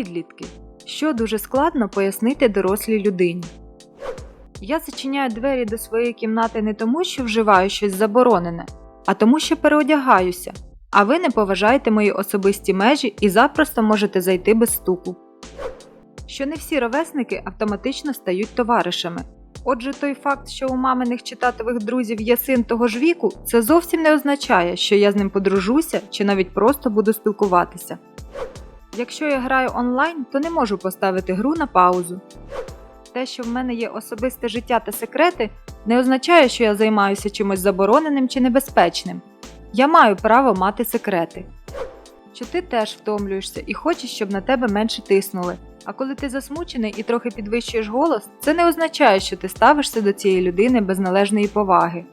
Підлітки. Що дуже складно пояснити дорослій людині. Я зачиняю двері до своєї кімнати не тому, що вживаю щось заборонене, а тому, що переодягаюся. А ви не поважаєте мої особисті межі і запросто можете зайти без стуку. Що не всі ровесники автоматично стають товаришами. Отже, той факт, що у маминих читатових друзів є син того ж віку, це зовсім не означає, що я з ним подружуся чи навіть просто буду спілкуватися. Якщо я граю онлайн, то не можу поставити гру на паузу. Те, що в мене є особисте життя та секрети, не означає, що я займаюся чимось забороненим чи небезпечним. Я маю право мати секрети. Що ти теж втомлюєшся і хочеш, щоб на тебе менше тиснули. А коли ти засмучений і трохи підвищуєш голос, це не означає, що ти ставишся до цієї людини без належної поваги.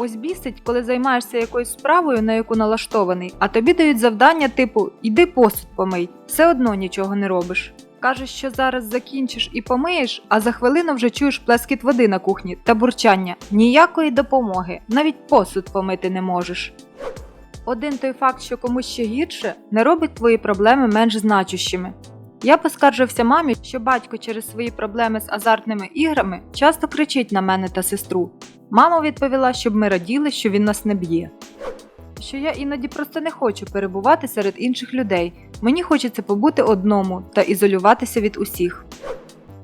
Ось бісить, коли займаєшся якоюсь справою, на яку налаштований, а тобі дають завдання типу Іди посуд помий, все одно нічого не робиш. Кажеш, що зараз закінчиш і помиєш, а за хвилину вже чуєш плескіт води на кухні та бурчання. Ніякої допомоги, навіть посуд помити не можеш. Один той факт, що комусь ще гірше, не робить твої проблеми менш значущими. Я поскаржився мамі, що батько через свої проблеми з азартними іграми часто кричить на мене та сестру. Мама відповіла, щоб ми раділи, що він нас не б'є. Що я іноді просто не хочу перебувати серед інших людей. Мені хочеться побути одному та ізолюватися від усіх.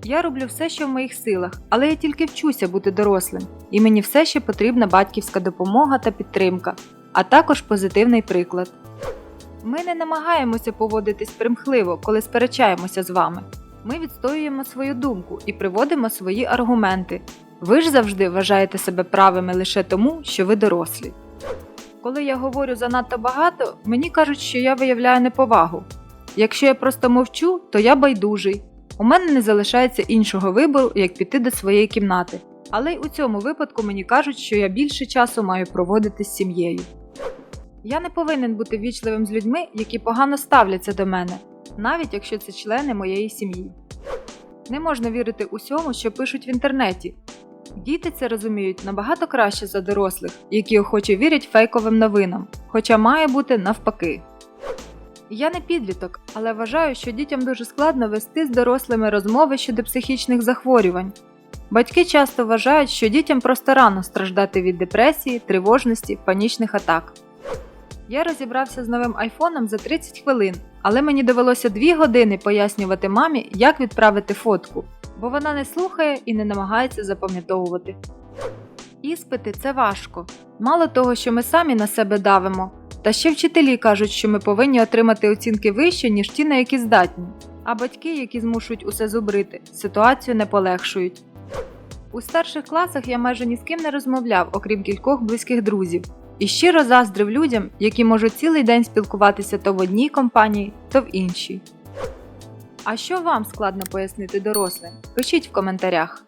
Я роблю все, що в моїх силах, але я тільки вчуся бути дорослим, і мені все ще потрібна батьківська допомога та підтримка, а також позитивний приклад. Ми не намагаємося поводитись примхливо, коли сперечаємося з вами. Ми відстоюємо свою думку і приводимо свої аргументи. Ви ж завжди вважаєте себе правими лише тому, що ви дорослі. Коли я говорю занадто багато, мені кажуть, що я виявляю неповагу. Якщо я просто мовчу, то я байдужий. У мене не залишається іншого вибору, як піти до своєї кімнати. Але й у цьому випадку мені кажуть, що я більше часу маю проводити з сім'єю. Я не повинен бути вічливим з людьми, які погано ставляться до мене, навіть якщо це члени моєї сім'ї. Не можна вірити усьому, що пишуть в інтернеті. Діти це розуміють набагато краще за дорослих, які охоче вірять фейковим новинам, хоча має бути навпаки. Я не підліток, але вважаю, що дітям дуже складно вести з дорослими розмови щодо психічних захворювань. Батьки часто вважають, що дітям просто рано страждати від депресії, тривожності, панічних атак. Я розібрався з новим айфоном за 30 хвилин, але мені довелося 2 години пояснювати мамі, як відправити фотку, бо вона не слухає і не намагається запам'ятовувати. Іспити це важко. Мало того, що ми самі на себе давимо, та ще вчителі кажуть, що ми повинні отримати оцінки вище, ніж ті, на які здатні. А батьки, які змушують усе зубрити, ситуацію не полегшують. У старших класах я майже ні з ким не розмовляв, окрім кількох близьких друзів, і щиро заздрив людям, які можуть цілий день спілкуватися то в одній компанії, то в іншій. А що вам складно пояснити дорослим? Пишіть в коментарях.